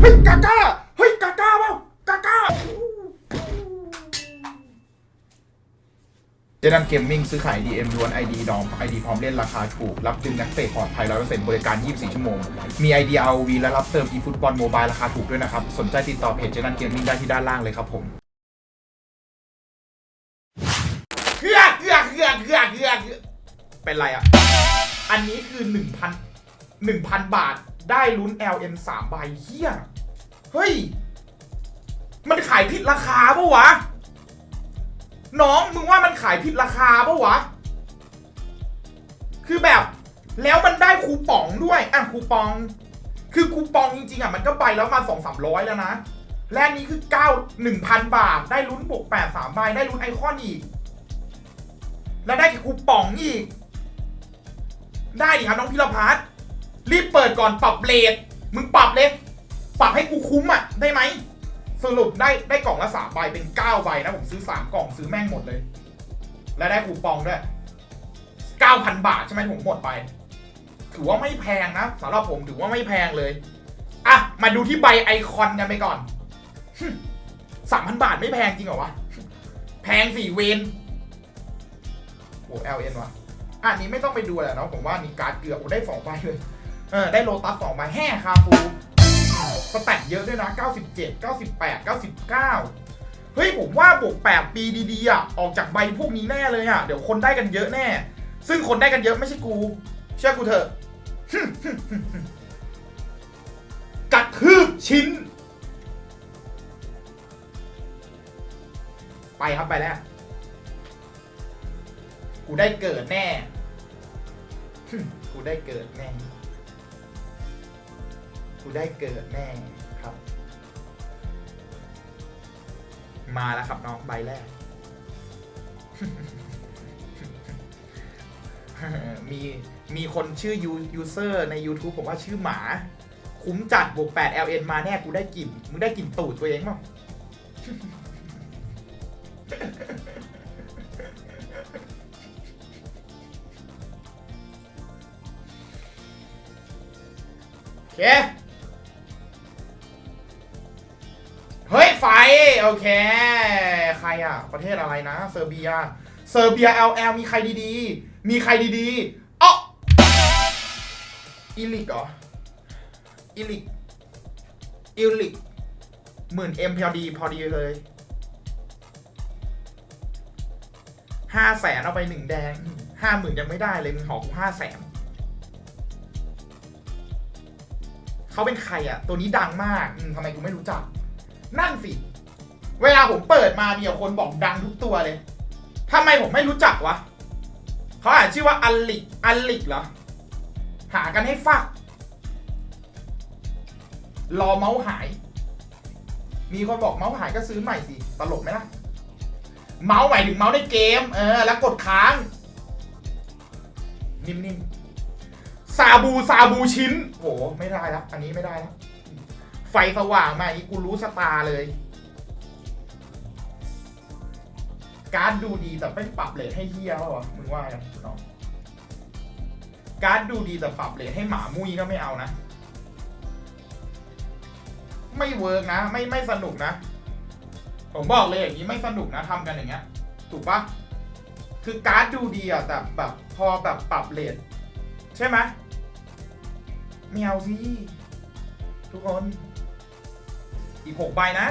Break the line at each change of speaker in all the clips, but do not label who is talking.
เฮ้ยกาก้าเฮ้ยกาก้าเปล่ากาก้าเจดันเกมมิ่งซื้อขาย DM ล้วน ID ดอม ID พร้อมเล่นราคาถูก รับดึงนักเตะปลอดภัย100%บริการ 24 ชั่วโมง มี ID ROV และรับเติม eFootball Mobile ราคาถูกด้วยนะครับ สนใจติดต่อเพจเจดันเกมมิ่งได้ที่ด้านล่างเลยครับผมเกือกเกือกเกือกเกือกเกือกเป็นไรอะ อันนี้คือ 1,000 1,000 บาท ได้ลุ้น LN 3ใบเฮียเฮ้ย มันขายผิดราคาปะวะ น้องมึงว่ามันขายผิดราคาปะวะ คือแบบแล้วมันได้คูปองด้วย อะคูปอง คือคูปองจริงๆอะมันก็ใบแล้วมาสองสามร้อยแล้วนะ และอันนี้คือเก้าหนึ่งพันบาท ได้ลุ้นบวกแปดสามใบได้ลุ้นไอคอนอีก แล้วได้คูปองอีก ได้ดิครับน้องพิรพัฒน์ รีบเปิดก่อนปรับเลทมึงปรับเลยปรับให้กูคุ้มอะได้ไหมสรุปได้ได้กล่องละสามใบเป็นเก้าใบนะผมซื้อสามกล่องซื้อแม่งหมดเลย และได้คูปองด้วยเก้าพันบาทใช่ไหมผมหมดไป ถือว่าไม่แพงนะสำหรับผมถือว่าไม่แพงเลยอะมาดูที่ใบไอคอนกันไปก่อนสามพันบาทไม่แพงจริงเหรอวะ แพงสี่เวนโอ้ LN วะอะอันนี้ไม่ต้องไปดูแหละเนาะผมว่านี่การ์ดเกือบโอ้ได้สองใบเลย เออได้โลตัสสองใบแห่คาฟูสแตทเยอะด้วยนะ 97 98 99 เฮ้ย ผมว่าบวก 8 ปีดีๆอะ ออกจากใบพวกนี้แน่เลยอะ เดี๋ยวคนได้กันเยอะแน่ ซึ่งคนได้กันเยอะไม่ใช่กู เชื่อกูเถอะ กัดทืบชิ้น ไปครับไปแล้ว กูได้เกิดแน่ กูได้เกิดแน่ กูได้เกิดแน่ครับ มาแล้วครับน้องใบแรก มีมีคนชื่อยูยูเซอร์ใน YouTube ผมว่าชื่อหมา คุ้มจัดบวก8 LN มาแน่กูได้กลิ่น มึงได้กลิ่นตูดตัวเองมั้งโอเค เฮ้ยไฟ โอเค ใครอะ ประเทศอะไรนะ เซอร์เบีย เซอร์เบีย LL มีใครดีๆ มีใครดีๆอ๋ออิลิกเหรอ อิลิก อิลิกหมื่นเอ็มพอดีพอดีเลยห้าแสนเอาไปหนึ่งแดงห้าหมื่นยังไม่ได้เลยมึงหอกห้าแสนเขาเป็นใครอะ ตัวนี้ดังมากอืมทำไมกูไม่รู้จัก นั่นสิ เวลาผมเปิดมามีแต่คนบอกดังทุกตัวเลยทำไมผมไม่รู้จักวะเขาอ่านชื่อว่าอัลลิกอัลลิกเหรอ หากันให้ฟัก รอเมาส์หาย มีคนบอกเมาส์หายก็ซื้อใหม่สิ ตลกไหมล่ะ เมาส์หมายถึงเมาส์ในเกม เออ แล้วกดค้าง นิ่มๆซาบูซาบูชิ้น โห ไม่ได้แล้ว อันนี้ไม่ได้แล้ว ไฟสว่างมาอย่างนี้กูรู้สตาร์เลย การ์ดดูดีแต่ไม่ปรับเลทให้เฮียแล้ววะมึงว่าไงน้องการ์ดดูดีแต่ปรับเลทให้หมามุ้ยก็ไม่เอานะ ไม่เวิร์กนะ ไม่ไม่สนุกนะ ผมบอกเลยอย่างนี้ไม่สนุกนะทำกันอย่างเงี้ย ถูกปะคือการ์ดดูดีอะแต่แบบพอแบบปรับเลทใช่ไหมไม่เอาสิทุกคน อีกหกใบนะ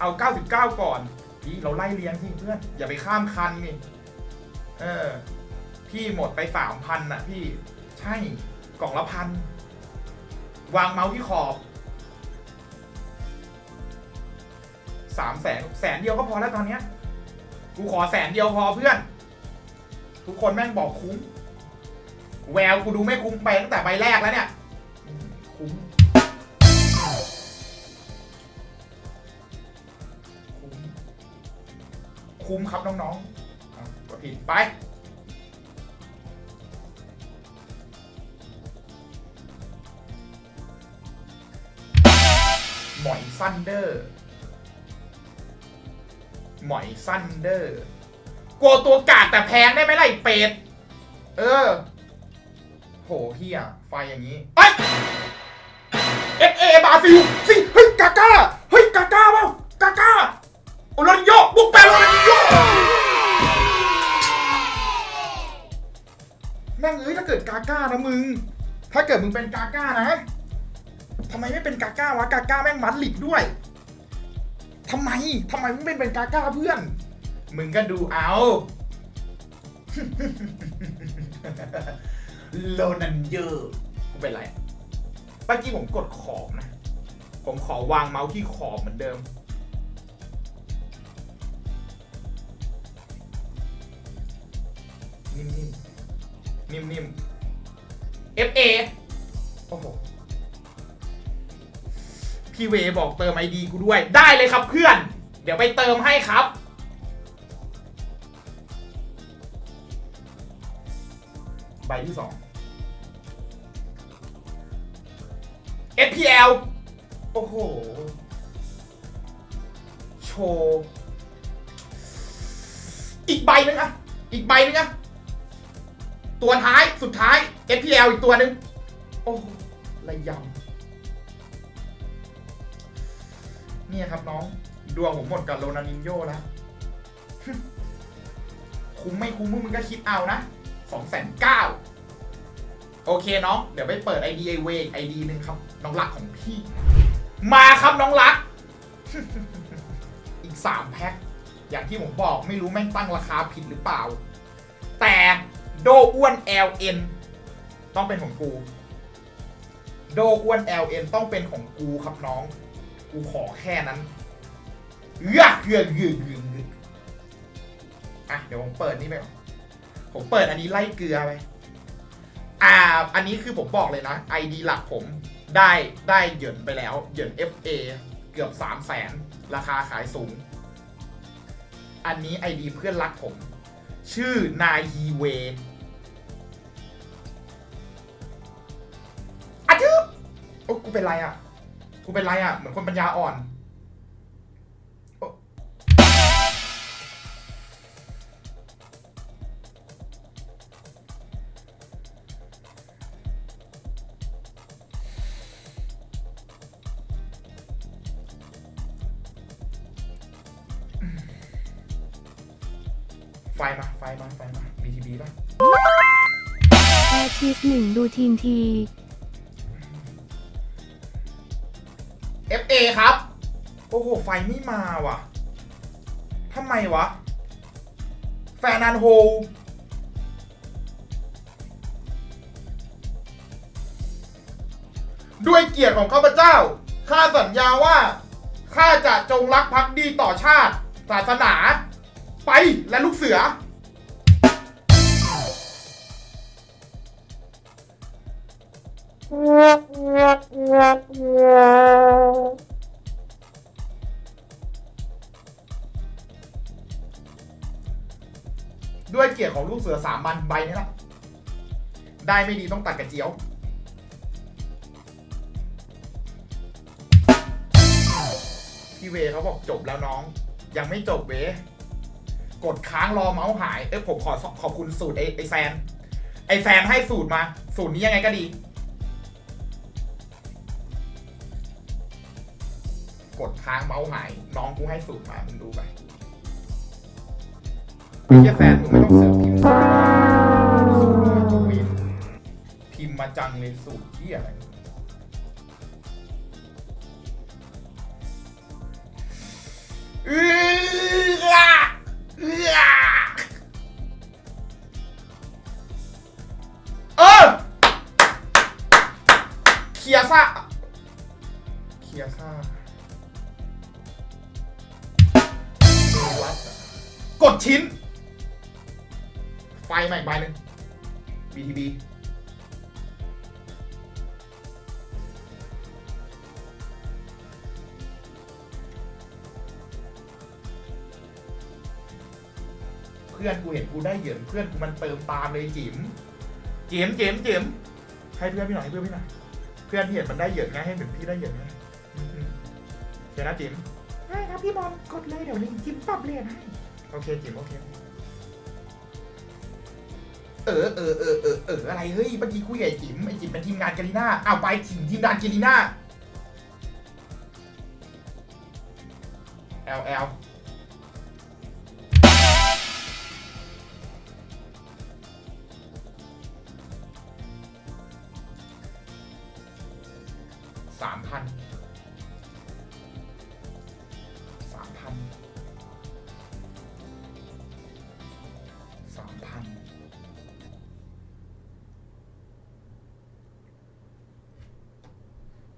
เอา 99 ก่อนพี่เราไล่เลี้ยงที่เพื่อน อย่าไปข้ามคันนี่เออ พี่หมดไปสามพันน่ะ พี่ใช่กล่องละพัน วางเมาส์ที่ขอบสามแสนแสนเดียวก็พอแล้วตอนเนี้ยกูขอแสนเดียวพอเพื่อน ทุกคนแม่งบอกคุ้ม แววกูดูไม่คุ้มไปตั้งแต่ใบแรกแล้วเนี่ย คุ้ม คุ้มครับน้องๆอะกดผิดไป หมอยซันเดอร์ หมอยซันเดอร์ กลัวตัวกาดแต่แพงได้ไหมล่ะไอ้เป็ด เออ โหเฮียไฟอย่างนี้เอ้ย FA ใบราซิลสิเฮ้ยกาก้า เฮ้ยกาก้าเปล่ากาก้าโอโรนิโยบวกแปดโอโรนิโย ม่งเอ้ยถ้าเกิดกาก้านะมึง ถ้าเกิดมึงเป็นกาก้านะทำไมไม่เป็นกาก้าวะกาก้าแม่งมัดหลิดด้วยทำไมทำไมมึงเป็นเป็นกาก้าเพื่อน มึงก็ดูเอาโลนันเยอร์กูเป็นไรเมื่อกี้ผมกดขอบนะ ผมขอวางเมาส์ที่ขอบเหมือนเดิม นิ่มๆ นิ่มๆ FA โอ้โห พี่เวบอกเติมไอดีกูด้วย ได้เลยครับเพื่อน เดี๋ยวไปเติมให้ครับ ใบที่สอง FPL โอ้โห โชว์ อีกใบนึงอะอีกใบนึงอะ ตัวท้ายสุดท้าย FPL อีกตัวหนึ่งโอ้ระยำเนี่ยครับน้อง ดวงผมหมดกับโรนัลดินโญ่แล้วคุ้มไม่คุ้มมึงก็คิดเอานะสองแสนเก้าโอเคน้อง เดี๋ยวไปเปิดไอดีไอเวกไอดีหนึ่งครับ น้องรักของพี่ มาครับน้องรัก อีกสามแพ็คอย่างที่ผมบอกไม่รู้แม่งตั้งราคาผิดหรือเปล่า แต่ โดอ้วน LN ต้องเป็นของกู โดอ้วน LN ต้องเป็นของกูครับน้อง กูขอแค่นั้นเอื้อเกือเกือเกือเกืออะเดี๋ยวผมเปิดนี่ไปผมเปิดอันนี้ไล่เกลือไปอ่า อันนี้คือผมบอกเลยนะ ID หลักผมได้ได้เหยินไปแล้วเหยิน FA เกือบ3 0 0แสนราคาขายสูง อันนี้ ID เพื่อนรักผม ชื่อนายฮีเว อ้กูเป็นไรอะ กูเป็นไรอะ เหมือนคนปัญญาอ่อน ไฟมา ไฟมา ไฟมา BTB ป่ะ
แอร์ชีสหนึ่งดูทีมที
โอ้โห ไฟไม่มาว่ะทำไมวะ แฟนนันโฮ ด้วยเกียรติของข้าพเจ้า ข้าสัญญาว่า ข้าจะจงรักภักดีต่อชาติ ศาสนา ไปและลูกเสือด้วยเกียรติของลูกเสือสามบันใบนี้ละได้ไม่ดีต้องตัดกระเจียว พี่เวเขาบอกจบแล้วน้อง ยังไม่จบเว กดค้างรอเมาส์หาย เอ้ยผมขอขอบคุณสูตรไอ้ไอ้แซน ไอ้แซนให้สูตรมา สูตรนี้ยังไงก็ดี กดค้างเมาส์หาย น้องกูให้สูตรมามึงดูไป เฮียแซนมึงไม่ต้องเสือกพิมพ์พิมพ์มาจังเลยสูตรที่อะไรเอื้อเอื้อเออเคียซ่าเคียซ่าเมวัตกดชิ้น ไฟใหม่ใบหนึ่ง BTB เพื่อนกูเห็นกูได้เหยินเพื่อนกูมันเติมตามเลยจิ๋มจิ๋มจิ๋มจิ๋มให้เพื่อนพี่หน่อยให้เพื่อนพี่หน่อยเพื่อนพี่เห็นมันได้เหยินไงให้เหมือนพี่ได้เหยินไงอืมๆเชียร์นะจิ๋มใช่ครับพี่บอลกดเลยเดี๋ยวลิงจิ๋มปรับเรียนให้โอเคจิ๋มโอเคเเออเออเออเออเอออะไรเฮ้ยเมื่อกี้คุยกับไอจิ๋มไอ้จิ๋มเป็นทีมงานกาลิน่าเอาไปจิ๋มทีมงานกาลิน่าแอลแอลสามพัน